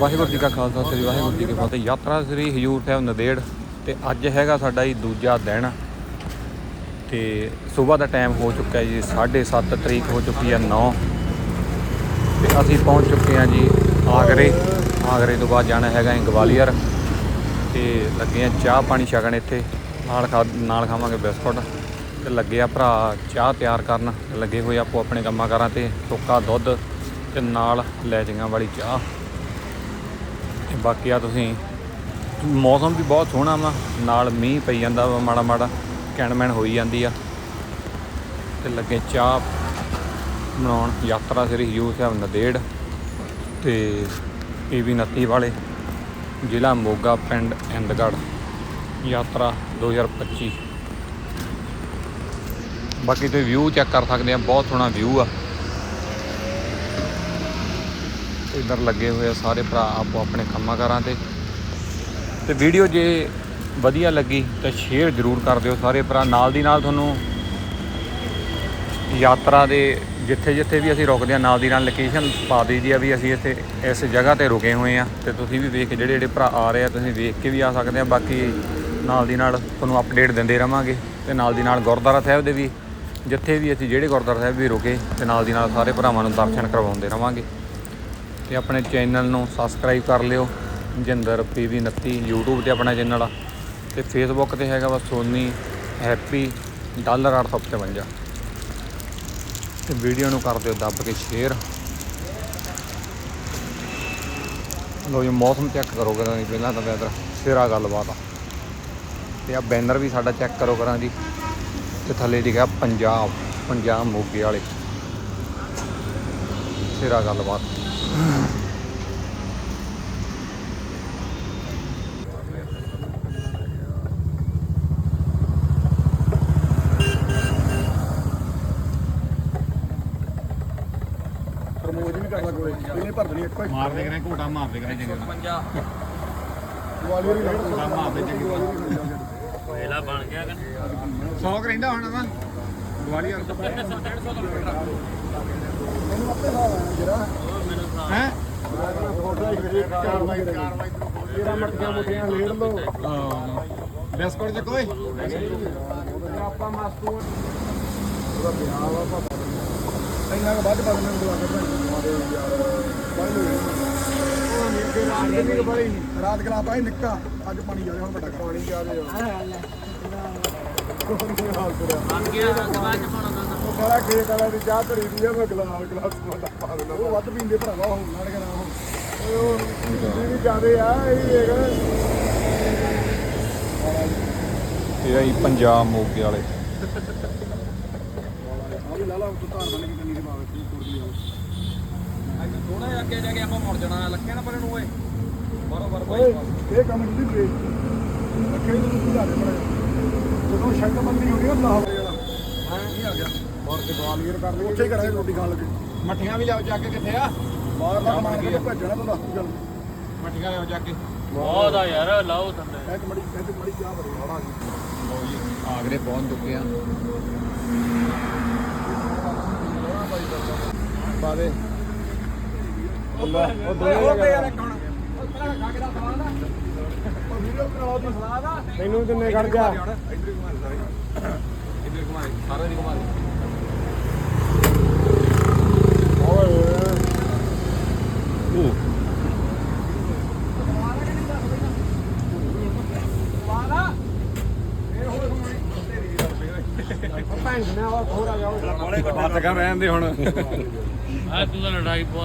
ਵਾਹਿਗੁਰੂ ਜੀ ਕਾ ਖਾਲਸਾ, ਸ੍ਰੀ ਵਾਹਿਗੁਰੂ ਜੀ ਕੀ ਫਤਿਹ। ਯਾਤਰਾ ਸ੍ਰੀ ਹਜੂਰ ਸਾਹਿਬ ਨੰਦੇੜ ਤੇ ਅੱਜ ਹੈਗਾ ਸਾਡਾ ਜੀ ਦੂਜਾ ਦਿਨ। ਤੇ ਸਵੇਰ ਦਾ ਟਾਈਮ ਹੋ ਚੁੱਕਾ ਜੀ 7:30 ਤਰੀਕ ਹੋ ਚੁੱਕੀ ਹੈ 9 ਤੇ ਅਸੀਂ ਪਹੁੰਚ ਚੁੱਕੇ ਹਾਂ ਜੀ ਆਗਰੇ। ਆਗਰੇ ਤੋਂ ਬਾਅਦ ਜਾਣਾ ਹੈਗਾ ਗਵਾਲੀਅਰ। ਤੇ ਲੱਗੇ ਆ ਚਾਹ ਪਾਣੀ ਛਕਣ ਇੱਥੇ। ਨਾਲ ਖਾ, ਨਾਲ ਖਾਵਾਂਗੇ ਬਿਸਕੁਟ। ਤੇ ਲੱਗੇ ਆ ਭਰਾ ਚਾਹ ਤਿਆਰ ਕਰਨ। ਲੱਗੇ ਹੋਏ ਆਪੋ ਆਪਣੇ ਕੰਮਾਂ ਕਾਰਾਂ ਤੇ ਟੋਕਾ ਦੁੱਧ ਤੇ ਨਾਲ ਲੈ ਲੈਚੀਆਂ ਵਾਲੀ ਚਾਹ। ਬਾਕੀ ਆ ਤੁਸੀਂ, ਮੌਸਮ ਵੀ ਬਹੁਤ ਸੋਹਣਾ ਵਾ, ਨਾਲ ਮੀਂਹ ਪਈ ਜਾਂਦਾ ਵਾ ਮਾੜਾ ਮਾੜਾ ਕੈਣਮੈਣ ਹੋਈ ਜਾਂਦੀ ਆ। ਤੇ ਲੱਗੇ ਚਾਹ ਬਣਾਉਣ, ਯਾਤਰਾ ਸ੍ਰੀ ਹਜੂਰ ਸਾਹਿਬ ਨਦੇੜ ਤੇ ਇਹ ਵੀ 29 ਵਾਲੇ, ਜ਼ਿਲ੍ਹਾ ਮੋਗਾ ਪਿੰਡ ਇੰਦਗੜ੍ਹ ਯਾਤਰਾ 2025 ਬਾਕੀ ਤੁਸੀਂ ਵਿਊ ਚੈੱਕ ਕਰ ਸਕਦੇ ਆ, ਬਹੁਤ ਸੋਹਣਾ ਵਿਊ ਆ। ਇਧਰ ਲੱਗੇ ਹੋਏ ਆ ਸਾਰੇ ਭਰਾ ਆਪੋ ਆਪਣੇ ਕੰਮਾਂ ਕਾਰਾਂ ਤੇ। ਤੇ ਵੀਡੀਓ ਜੇ ਵਧੀਆ ਲੱਗੀ ਤਾਂ ਸ਼ੇਅਰ ਜ਼ਰੂਰ ਕਰ ਦਿਓ ਸਾਰੇ ਭਰਾ। ਨਾਲ ਦੀ ਨਾਲ ਤੁਹਾਨੂੰ ਯਾਤਰਾ ਦੇ ਜਿੱਥੇ ਜਿੱਥੇ ਵੀ ਅਸੀਂ ਰੁਕਦੇ ਆ, ਨਾਲ ਦੀ ਨਾਲ ਲੋਕੇਸ਼ਨ ਪਾ ਦਈਦੀ ਆ ਵੀ ਅਸੀਂ ਇੱਥੇ ਇਸ ਜਗ੍ਹਾ ਤੇ ਰੁਕੇ ਹੋਏ ਆ। ਤੇ ਤੁਸੀਂ ਵੀ ਵੇਖ ਜਿਹੜੇ ਜਿਹੜੇ ਭਰਾ ਆ ਰਹੇ ਆ, ਤੁਸੀਂ ਵੇਖ ਕੇ ਵੀ ਆ ਸਕਦੇ ਆ। ਬਾਕੀ ਨਾਲ ਦੀ ਨਾਲ ਤੁਹਾਨੂੰ ਅਪਡੇਟ ਦਿੰਦੇ ਰਵਾਂਗੇ। ਤੇ ਨਾਲ ਦੀ ਨਾਲ ਗੁਰਦੁਆਰਾ ਸਾਹਿਬ ਦੇ ਵੀ, ਜਿੱਥੇ ਵੀ ਅਸੀਂ ਜਿਹੜੇ ਗੁਰਦੁਆਰਾ ਸਾਹਿਬ ਵੀ ਰੁਕੇ, ਤੇ ਨਾਲ ਦੀ ਨਾਲ ਸਾਰੇ ਭਰਾਵਾਂ ਨੂੰ ਦਰਸ਼ਨ ਕਰਵਾਉਂਦੇ ਰਵਾਂਗੇ। ਤੇ ਆਪਣੇ ਚੈਨਲ ਨੂੰ ਸਬਸਕ੍ਰਾਈਬ ਕਰ ਲਿਓ। ਜਿੰਦਰ ਪੀਵੀ 29 YouTube ਤੇ ਆਪਣਾ ਚੈਨਲ ਆ। ਤੇ Facebook ਤੇ ਹੈਗਾ ਵਾ ਸੋਨੀ ਹੈਪੀ ਡਾਲਰ 855 ਤੇ ਵੀਡੀਓ ਨੂੰ ਕਰ ਦਿਓ ਦੱਬ ਕੇ ਸ਼ੇਅਰ ਲੋ ਜੀ, ਮੌਸਮ ਚੈੱਕ ਕਰੋ ਕਰਾਂ ਜੀ, ਪਹਿਲਾਂ ਤਾਂ ਵੈਦਰ ਸਿਰਾ ਗੱਲਬਾਤ ਆ। ਤੇ ਆ ਬੈਨਰ ਵੀ ਸਾਡਾ ਚੈੱਕ ਕਰੋ ਕਰਾਂ ਜੀ। ਤੇ ਥੱਲੇ ਲਿਖਿਆ ਪੰਜਾਬ ਪੰਜਾਬ ਮੋਗੇ ਵਾਲੇ। ਸਿਰਾ ਗੱਲਬਾਤ। ਪ੍ਰਮੋਦ ਵੀ ਕਰਦਾ ਕੋਲੇ ਇਹਨੇ ਭਰ ਦੇਣੀ ਇੱਕੋ ਹੀ। ਮਾਰ ਦੇ ਕਰੇ ਘੋਟਾ ਮਾਰ ਦੇ ਕਰੇ ਤਰ੍ਹਾਂ ਗਵਾਲੀਅਰ ਹੀ ਰਹਿਣਾ ਘੋਟਾ ਮਾਰ ਦੇ ਚੰਗੀ ਤਰ੍ਹਾਂ ਪਹਿਲਾ ਬਣ ਗਿਆ ਕਿ 100 ਰਹਿੰਦਾ ਹੁਣ ਵਾ। ਗਵਾਲੀਅਰ ਮੈਨੂੰ ਆਪੇ ਹਾਲ ਆਇਆ ਜਿਹੜਾ ਹੈ। ਫੋਟੋ ਇੱਕ ਵੀਰੇ ਕਾਰਵਾਈ ਕਾਰਵਾਈ ਤੇਰਾ ਮਟਕੀਆਂ ਮੁੱਠੀਆਂ ਲੇੜ ਲੋ ਬਿਸਕੁਟ ਚ ਕੋਈ? ਆਪਾਂ ਮਾਸਟੂ ਉਹਦਾ ਵਿਆਹ ਵਾ ਪਾਪਾ ਇੰਨਾ ਕੁ ਵੱਧ ਪਾ ਮੈਨੂੰ ਦਵਾ ਕੇ ਭਾਈ ਯਾਰ ਬਾਈ ਲੋ ਉਹ ਨਹੀਂ ਕਿ ਰਾਤ ਦੇ ਵੀ ਬੜੀ ਰਾਤ ਗਲਾ ਪਾਈ ਨਿੱਕਾ ਅੱਜ ਪਾਣੀ ਜਾ ਰਿਹਾ ਹੁਣ ਵੱਡਾ ਪਾਣੀ ਜਾ ਰਿਹਾ ਹਾਲ ਤੁਰਿਆ ਬਣ ਗਿਆ ਦਵਾ ਚ ਪਾਉਣਾ ਦਾ ਉਹ ਸਾਰਾ ਖੇਤ ਵਾਲਾ ਦੀ ਚਾਹ ਧਰੀ ਦੀ ਆ ਮੈਂ ਗਲਾਸ ਗਲਾਸ ਵੱਡਾ ਪਾ ਦੇਣਾ ਉਹ ਵੱਧ ਪੀਂਦੇ ਭਰਾਵਾ ਹੁਣ ਲੜ ਕੇ ਨਾ ਹੁਣ ਓਏ ਉਹ ਪੀਂਦੇ ਵੀ ਜ਼ਿਆਦੇ ਆ ਇਹ ਹੈਗਾ ਇਹ ਆ ਜੀ ਪੰਜਾਬ ਮੋਗੇ ਵਾਲੇ। ਆ ਵੀ ਲਾ ਲਾ ਤੂੰ ਧਾਰ ਬਣ ਕੇ ਕੰਨੀ ਦੇ ਬਾਵੇ ਤੂੰ ਕੁੜ ਲਈ ਥੋੜਾ ਜਿਹਾ ਅੱਗੇ ਜਾ ਕੇ ਆਪਾਂ ਮੁੜ ਜਾਣਾ ਲੱਗੇ ਨਾ ਪਰੇ ਨੂੰ ਓਏ ਬਰੋਬਰ ਓਏ ਇਹ ਕੰਮ ਨਹੀਂ ਬਰੇ ਰੱਖੇ ਨੂੰ ਤੂੰ ਸੁਧਾਰੇ ਬੜਾ ਜਦੋਂ ਸ਼ੱਕ ਬੰਦੀ ਹੋਣੀ ਉਹ ਨਾ ਹੋਵੇ ਵਾਲਾ ਹਾਂ? ਕੀ ਆ ਗਿਆ? ਬਾਹਰ ਤੇ ਗਵਾਲੀਅਰ ਕਰ ਲਈ ਉੱਥੇ ਹੀ ਕਰਾਂਗੇ ਰੋਟੀ ਖਾਣ ਲੱਗੇ। ਮੱਠੀਆਂ ਵੀ ਲਿਆਓ ਜਾ ਕੇ ਕਿੱਥੇ ਆ? ਬਾਹਰ ਦਾ ਮਾਰ ਕੇ ਭੱਜਣਾ ਤਾਂ ਦੱਸ ਦੀ ਗੱਲ ਮੱਠੀਆਂ ਲਿਆਓ ਜਾ ਕੇ। ਬਹੁਤ ਆ ਯਾਰ ਲਾਓ ਥੱਲੇ। ਇੱਕ ਮੜੀ ਇੱਕ ਮੜੀ ਚਾਹ ਬੜੀ ਹੌਲਾ ਜੀ ਲਓ ਜੀ ਆਗਰੇ ਪਹੁੰਚ ਚੁੱਕੇ ਆ। ਬਾਦੇ ਉਹ ਗਏ ਯਾਰ ਇੱਕ ਹੁਣ। ਵੀਡੀਓ ਕਰਾ ਦੀ ਸਲਾਹ ਦਾ ਤੈਨੂੰ ਕਿੰਨੇ ਖੜ ਗਿਆ। ਇੱਧਰ ਘੁਮਾ ਦੇ ਸਾਰੇ ਇੱਧਰ ਘੁਮਾ ਦੇ ਸਾਰਾ ਦੀ ਘੁਮਾ ਦੇ ਓਏ ਭੈਣ ਨੇ ਉਹ ਥੋੜਾ ਜਿਹਾ ਬਾਤ ਕਰ ਰਹਿਣ ਦੇ ਹੁਣ। ਆ ਤੂੰ ਤਾਂ ਲੜਾਈ ਬਹੁਤ